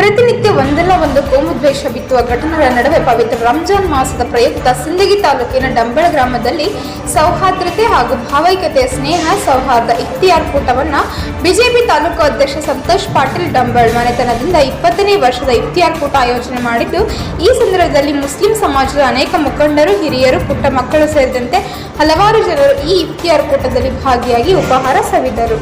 ಪ್ರತಿನಿತ್ಯ ಒಂದಲ್ಲ ಒಂದು ಕೋಮುದ್ವೇಷ ಬಿತ್ತುವ ಘಟನೆಗಳ ನಡುವೆ ಪವಿತ್ರ ರಂಜಾನ್ ಮಾಸದ ಪ್ರಯುಕ್ತ ಸಿಂದಗಿ ತಾಲೂಕಿನ ಡಂಬಳ ಗ್ರಾಮದಲ್ಲಿ ಸೌಹಾರ್ದತೆ ಹಾಗೂ ಭಾವೈಕ್ಯತೆಯ ಸ್ನೇಹ, ಸೌಹಾರ್ದ ಇಖ್ತಿಯಾರ್ ಕೂಟವನ್ನು ಬಿಜೆಪಿ ತಾಲೂಕು ಅಧ್ಯಕ್ಷ ಸಂತೋಷ್ ಪಾಟೀಲ್ ಡಂಬಳ್ ಮನೆತನದಿಂದ ಇಪ್ಪತ್ತನೇ ವರ್ಷದ ಇಫ್ತಿಯಾರ್ ಕೂಟ ಆಯೋಜನೆ ಮಾಡಿದ್ದು, ಈ ಸಂದರ್ಭದಲ್ಲಿ ಮುಸ್ಲಿಂ ಸಮಾಜದ ಅನೇಕ ಮುಖಂಡರು, ಹಿರಿಯರು, ಪುಟ್ಟ ಮಕ್ಕಳು ಸೇರಿದಂತೆ ಹಲವಾರು ಜನರು ಈ ಇಫ್ತಿಯಾರ್ ಕೂಟದಲ್ಲಿ ಭಾಗಿಯಾಗಿ ಉಪಹಾರ ಸವಿದರು.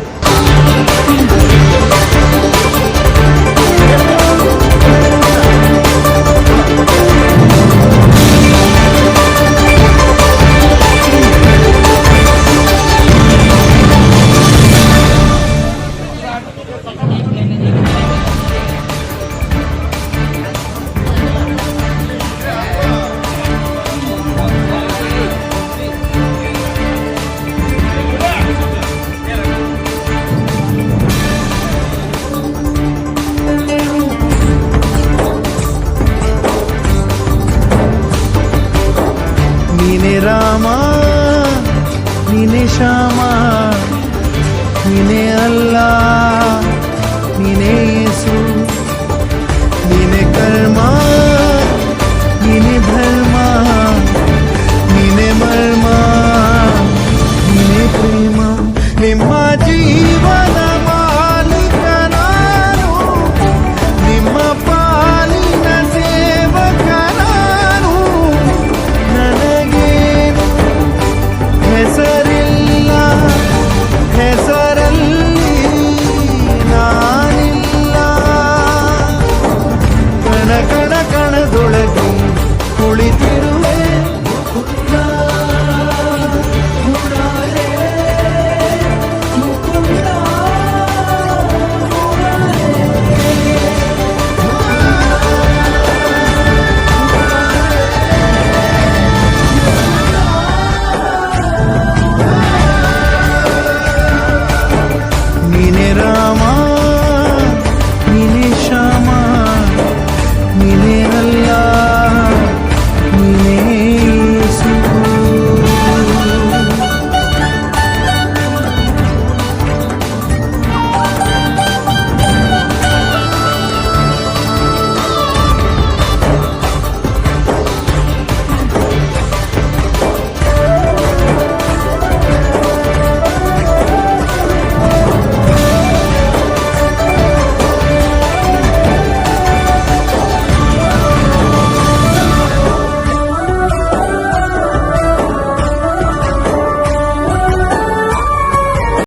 ನೀನೆ ರಾಮ ನೀನೆ ಶ್ಯಾಮ ನೀನೆ ಅಲ್ಲಾ